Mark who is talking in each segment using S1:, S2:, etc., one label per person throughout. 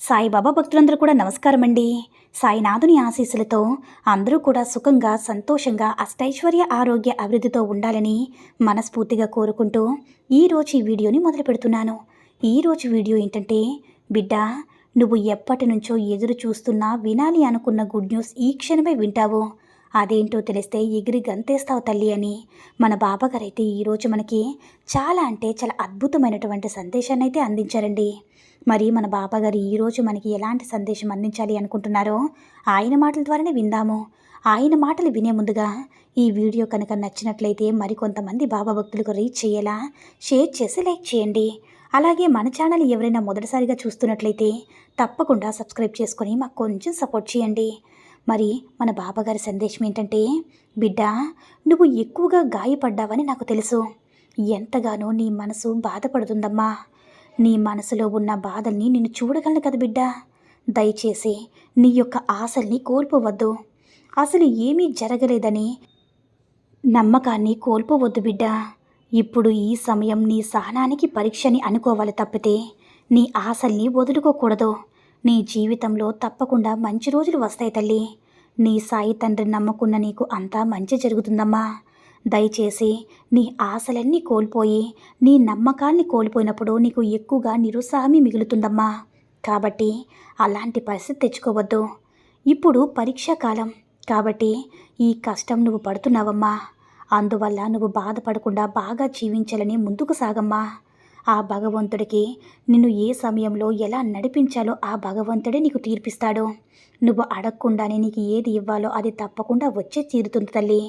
S1: సాయిబాబా భక్తులందరూ కూడా నమస్కారం అండి సాయినాథుని ఆశీస్సులతో అందరూ కూడా సుఖంగా సంతోషంగా అష్టైశ్వర్య ఆరోగ్య అభివృద్ధితో ఉండాలని మనస్ఫూర్తిగా కోరుకుంటూ ఈరోజు ఈ వీడియోని మొదలు పెడుతున్నాను. ఈరోజు వీడియో ఏంటంటే బిడ్డ నువ్వు ఎప్పటి నుంచో ఎదురు చూస్తున్నా వినాలి అనుకున్న గుడ్ న్యూస్ ఈ క్షణమే వింటావు. అదేంటో తెలిస్తే ఎగిరి గంతేస్తావు తల్లి అని. మన బాబాగారైతే ఈరోజు మనకి చాలా అంటే చాలా అద్భుతమైనటువంటి సందేశాన్ని అయితే అందించారండి. మరి మన బాబాగారు ఈరోజు మనకి ఎలాంటి సందేశం అందించాలి అనుకుంటున్నారో ఆయన మాటల ద్వారానే విందాము. ఆయన మాటలు వినే ముందుగా ఈ వీడియో కనుక నచ్చినట్లయితే మరికొంతమంది బాబా భక్తులకు రీచ్ చేయేలా షేర్ చేసి లైక్ చేయండి. అలాగే మన ఛానల్ ఎవరైనా మొదటిసారిగా చూస్తున్నట్లయితే తప్పకుండా సబ్స్క్రైబ్ చేసుకొని మాకు కొంచెం సపోర్ట్ చేయండి. మరి మన బాబాగారి సందేశం ఏంటంటే బిడ్డ నువ్వు ఎక్కువగా గాయపడ్డావని నాకు తెలుసు. ఎంతగానో నీ మనసు బాధపడుతుందమ్మా. నీ మనసులో ఉన్న బాధల్ని నేను చూడగలను కదా బిడ్డ. దయచేసి నీ యొక్క ఆశల్ని కోల్పోవద్దు. అసలు ఏమీ జరగలేదని నమ్మకాన్ని కోల్పోవద్దు బిడ్డ. ఇప్పుడు ఈ సమయం నీ సహనానికి పరీక్షని అనుకోవాలి తప్పితే నీ ఆశల్ని వదులుకోకూడదు. నీ జీవితంలో తప్పకుండా మంచి రోజులు వస్తాయి తల్లి. నీ సాయి తండ్రి నమ్మకున్న నీకు అంతా మంచి జరుగుతుందమ్మా. దయచేసి నీ ఆశలన్నీ కోల్పోయి నీ నమ్మకాన్ని కోల్పోయినప్పుడు నీకు ఎక్కువగా నిరుత్సాహమే మిగులుతుందమ్మా. కాబట్టి అలాంటి పరిస్థితి తెచ్చుకోవద్దు. ఇప్పుడు పరీక్షా కాలం. కాబట్టి ఈ కష్టం నువ్వు పడుతున్నావమ్మా. అందువల్ల నువ్వు బాధపడకుండా బాగా జీవించాలని ముందుకు సాగమ్మా. ఆ భగవంతుడికి నిన్ను ఏ సమయంలో ఎలా నడిపించాలో ఆ భగవంతుడే నీకు తీర్పిస్తాడు. నువ్వు అడగకుండానే నీకు ఏది ఇవ్వాలో అది తప్పకుండా వచ్చే తీరుతుంది తల్లి.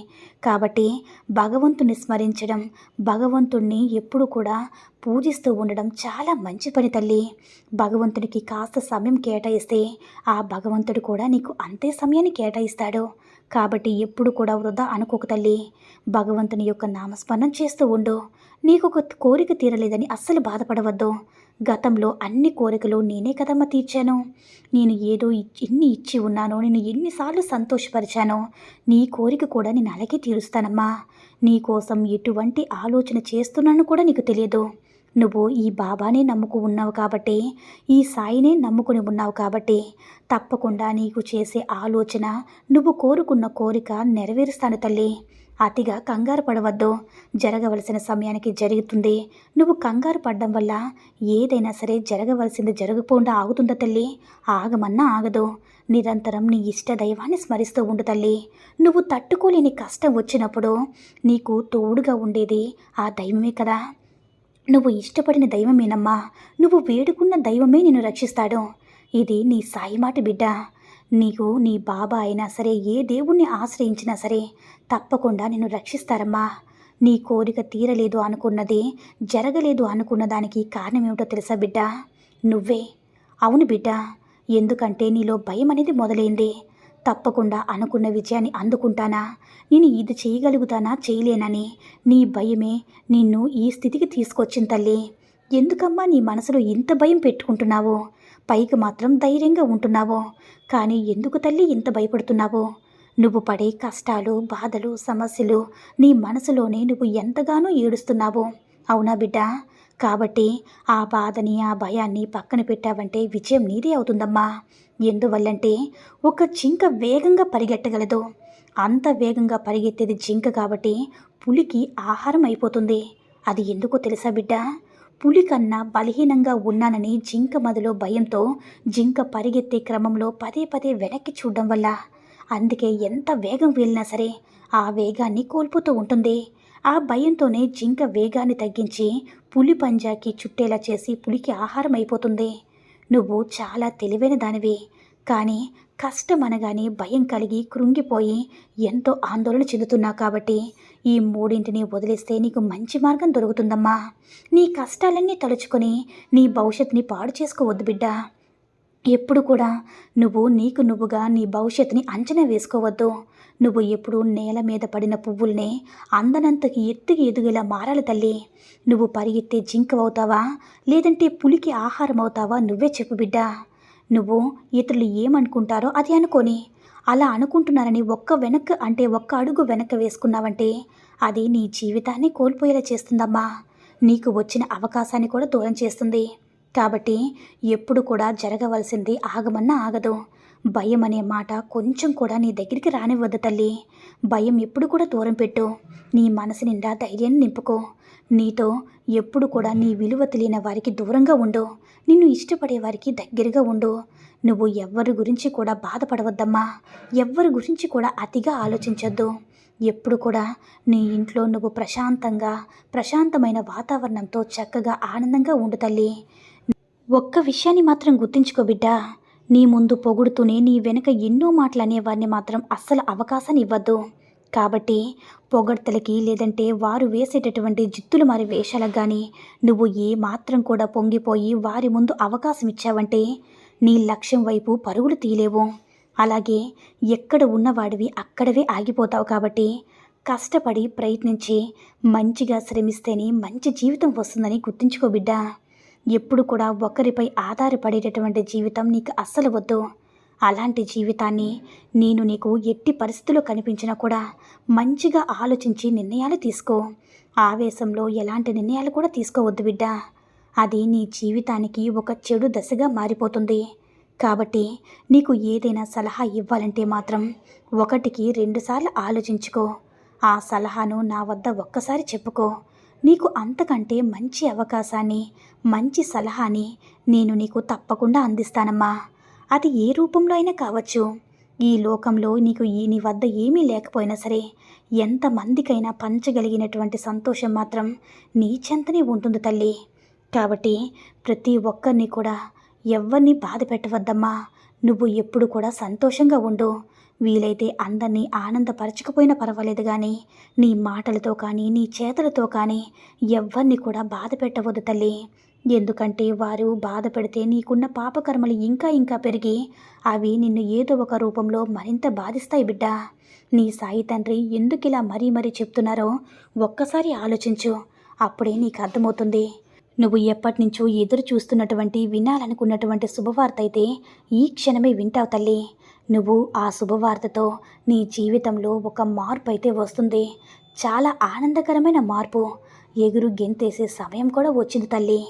S1: కాబట్టి భగవంతుని స్మరించడం భగవంతుణ్ణి ఎప్పుడు కూడా పూజిస్తూ ఉండడం చాలా మంచి పని తల్లి. భగవంతుడికి కాస్త సమయం కేటాయిస్తే ఆ భగవంతుడు కూడా నీకు అంతే సమయాన్ని కేటాయిస్తాడు. కాబట్టి ఎప్పుడు కూడా వృధా అనుకోక తల్లి. భగవంతుని యొక్క నామస్మరణం చేస్తూ ఉండు. నీకు ఒక కోరిక తీరలేదని అస్సలు బాధపడవద్దు. గతంలో అన్ని కోరికలు నేనే కదమ్మ తీర్చాను. నేను ఏదో ఎన్ని ఇచ్చి ఉన్నానో నేను ఎన్నిసార్లు సంతోషపరిచానో నీ కోరిక కూడా నేను అలాగే తీరుస్తానమ్మా. నీ కోసం ఎటువంటి ఆలోచన చేస్తున్నాను కూడా నీకు తెలియదు. నువ్వు ఈ బాబానే నమ్ముకు ఉన్నావు కాబట్టి ఈ సాయినే నమ్ముకుని ఉన్నావు కాబట్టి తప్పకుండా నీకు చేసే ఆలోచన నువ్వు కోరుకున్న కోరిక నెరవేరుస్తాను తల్లి. అతిగా కంగారు పడవద్దు. జరగవలసిన సమయానికి జరుగుతుంది. నువ్వు కంగారు పడడం వల్ల ఏదైనా సరే జరగవలసింది జరగకుండా ఆగుతుందా తల్లి? ఆగమన్నా ఆగదు. నిరంతరం నీ ఇష్ట దైవాన్ని స్మరిస్తూ ఉండు తల్లి. నువ్వు తట్టుకోలేని కష్టం వచ్చినప్పుడు నీకు తోడుగా ఉండేది ఆ దైవమే కదా. నువ్వు ఇష్టపడిన దైవమేనమ్మా. నువ్వు వేడుకున్న దైవమే నిన్ను రక్షిస్తాడు. ఇది నీ సాయి మాట బిడ్డ. నీకు నీ బాబా అయినా సరే ఏ దేవుణ్ణి ఆశ్రయించినా సరే తప్పకుండా నిన్ను రక్షిస్తారమ్మా. నీ కోరిక తీరలేదు అనుకున్నది జరగలేదు అనుకున్న దానికి కారణం ఏమిటో తెలుసా బిడ్డ? నువ్వే. అవును బిడ్డ. ఎందుకంటే నీలో భయం అనేది మొదలైంది. తప్పకుండా అనుకున్న విజయాన్ని అందుకుంటానా? నేను ఇది చేయగలుగుతానా? చేయలేనని. నీ భయమే నిన్ను ఈ స్థితికి తీసుకొచ్చింది తల్లి. ఎందుకమ్మా నీ మనసులో ఇంత భయం పెట్టుకుంటున్నావు? పైకి మాత్రం ధైర్యంగా ఉంటున్నావు. కానీ ఎందుకు తల్లి ఇంత భయపడుతున్నావు? నువ్వు పడే కష్టాలు బాధలు సమస్యలు నీ మనసులోనే నువ్వు ఎంతగానో ఏడుస్తున్నావు. అవునా బిడ్డ? కాబట్టి ఆ బాధని ఆ భయాన్ని పక్కన పెట్టావంటే విజయం నీదే అవుతుందమ్మా. ఎందువల్లంటే ఒక జింక వేగంగా పరిగెట్టగలదు. అంత వేగంగా పరిగెత్తేది జింక కాబట్టి పులికి ఆహారం అయిపోతుంది. అది ఎందుకో తెలుసా బిడ్డ? పులి కన్నా బలహీనంగా ఉన్నానని జింక మదిలో భయంతో జింక పరిగెత్తే క్రమంలో పదే పదే వెనక్కి చూడడం వల్ల. అందుకే ఎంత వేగం వెళ్ళినా సరే ఆ వేగాన్ని కోల్పోతూ ఉంటుంది. ఆ భయంతోనే జింక వేగాన్ని తగ్గించి పులి పంజాకి చుట్టేలా చేసి పులికి ఆహారం అయిపోతుంది. నువ్వు చాలా తెలివైన దానివి. కానీ కష్టం అనగానే భయం కలిగి కృంగిపోయి ఎంతో ఆందోళన చెందుతున్నావు కాబట్టి ఈ మూడింటిని వదిలేస్తే నీకు మంచి మార్గం దొరుకుతుందమ్మా. నీ కష్టాలన్నీ తలుచుకొని నీ భవిష్యత్తుని పాడు చేసుకోవద్దు బిడ్డ. ఎప్పుడు కూడా నువ్వు నీకు నువ్వుగా నీ భవిష్యత్తుని అంచనా వేసుకోవద్దు. నువ్వు ఎప్పుడు నేల మీద పడిన పువ్వుల్ని అందనంతకి ఎత్తుకి ఎదుగేలా మారాలి తల్లి. నువ్వు పరిగెత్తే జింకవవుతావా? లేదంటే పులికి ఆహారం అవుతావా నువ్వే చెప్పు బిడ్డ. నువ్వు ఇతరులు ఏమనుకుంటారో అది అనుకొని. అలా అనుకుంటున్నారని ఒక్క వెనక్కి అంటే ఒక్క అడుగు వెనక్కి వేసుకున్నావంటే అది నీ జీవితాన్ని కోల్పోయేలా చేస్తుందమ్మా. నీకు వచ్చిన అవకాశాన్ని కూడా దూరం చేస్తుంది. కాబట్టి ఎప్పుడు కూడా జరగవలసింది ఆగమన్నా ఆగదు. భయం అనే మాట కొంచెం కూడా నీ దగ్గరికి రానివ్వద్దు తల్లి. భయం ఎప్పుడు కూడా దూరం పెట్టు. నీ మనసు నిండా ధైర్యాన్ని నింపుకో. నీతో ఎప్పుడు కూడా నీ విలువ తెలియని వారికి దూరంగా ఉండు. నిన్ను ఇష్టపడే వారికి దగ్గరగా ఉండు. నువ్వు ఎవ్వరి గురించి కూడా బాధపడవద్దమ్మా. ఎవ్వరి గురించి కూడా అతిగా ఆలోచించొద్దు. ఎప్పుడు కూడా నీ ఇంట్లో నువ్వు ప్రశాంతంగా ప్రశాంతమైన వాతావరణంతో చక్కగా ఆనందంగా ఉండు తల్లి. ఒక్క విషయాన్ని మాత్రం గుర్తుంచుకో బిడ్డా. నీ ముందు పొగుడుతూనే నీ వెనుక ఎన్నో మాటలు అనేవారిని మాత్రం అస్సలు అవకాశాన్ని ఇవ్వద్దు. కాబట్టి పొగడ్తలకి లేదంటే వారు వేసేటటువంటి జిత్తులు మారి వేషాలకు కానీ నువ్వు ఏ మాత్రం కూడా పొంగిపోయి వారి ముందు అవకాశం ఇచ్చావంటే నీ లక్ష్యం వైపు పరుగులు తీయలేవు. అలాగే ఎక్కడ ఉన్నవాడివి అక్కడవే ఆగిపోతావు కాబట్టి కష్టపడి ప్రయత్నించి మంచిగా శ్రమిస్తేనే మంచి జీవితం వస్తుందని గుర్తుంచుకో బిడ్డా. ఎప్పుడు కూడా ఒకరిపై ఆధారపడేటటువంటి జీవితం నీకు అస్సలు వద్దు. అలాంటి జీవితాన్ని నేను నీకు ఎట్టి పరిస్థితుల్లో కనిపించినా కూడా మంచిగా ఆలోచించి నిర్ణయాలు తీసుకో. ఆవేశంలో ఎలాంటి నిర్ణయాలు కూడా తీసుకోవద్దు బిడ్డ. అది నీ జీవితానికి ఒక చెడు దశగా మారిపోతుంది. కాబట్టి నీకు ఏదైనా సలహా ఇవ్వాలంటే మాత్రం ఒకటికి రెండుసార్లు ఆలోచించుకో. ఆ సలహాను నా వద్ద ఒక్కసారి చెప్పుకో. నీకు అంతకంటే మంచి అవకాశాన్ని మంచి సలహాని నేను నీకు తప్పకుండా అందిస్తానమ్మా. అది ఏ రూపంలో అయినా కావచ్చు. ఈ లోకంలో నీకు ఈ నీ వద్ద ఏమీ లేకపోయినా సరే ఎంతమందికైనా పంచగలిగినటువంటి సంతోషం మాత్రం నీ చెంతనే ఉంటుంది తల్లి. కాబట్టి ప్రతి ఒక్కరిని కూడా ఎవరిని బాధ పెట్టవద్దమ్మా. నువ్వు ఎప్పుడు కూడా సంతోషంగా ఉండు. వీలైతే అందరినీ ఆనందపరచకపోయినా పర్వాలేదు కానీ నీ మాటలతో కానీ నీ చేతలతో కానీ ఎవరిని కూడా బాధ పెట్టవద్దు తల్లి. ఎందుకంటే వారు బాధ పెడితే నీకున్న పాపకర్మలు ఇంకా ఇంకా పెరిగి అవి నిన్ను ఏదో ఒక రూపంలో మరింత బాధిస్తాయి బిడ్డ. నీ సాయి తండ్రి ఎందుకు ఇలా మరీ మరీ చెప్తున్నారో ఒక్కసారి ఆలోచించు. అప్పుడే నీకు అర్థమవుతుంది. నువ్వు ఎప్పటి నుంచో ఎదురు చూస్తున్నటువంటి వినాలనుకున్నటువంటి శుభవార్త అయితే ఈ క్షణమే వింటావు తల్లి. నువ్వు ఆ శుభవార్తతో నీ జీవితంలో ఒక మార్పు అయితే వస్తుంది. చాలా ఆనందకరమైన మార్పు. ఎగురు గెంతేసే సమయం కూడా వచ్చింది తల్లి.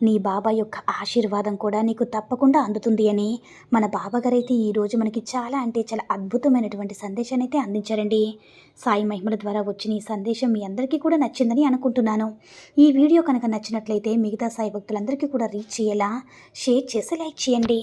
S1: నీ బాబా యొక్క ఆశీర్వాదం కూడా నీకు తప్పకుండా అందుతుంది అని మన బాబాగారైతే ఈరోజు మనకి చాలా అంటే చాలా అద్భుతమైనటువంటి సందేశాన్ని అయితే అందించారండి. సాయి మహిమల ద్వారా వచ్చిన ఈ సందేశం మీ అందరికీ కూడా నచ్చిందని అనుకుంటున్నాను. ఈ వీడియో కనుక నచ్చినట్లయితే మిగతా సాయి భక్తులందరికీ కూడా రీచ్ చేయేలా? షేర్ చేసి లైక్ చేయండి.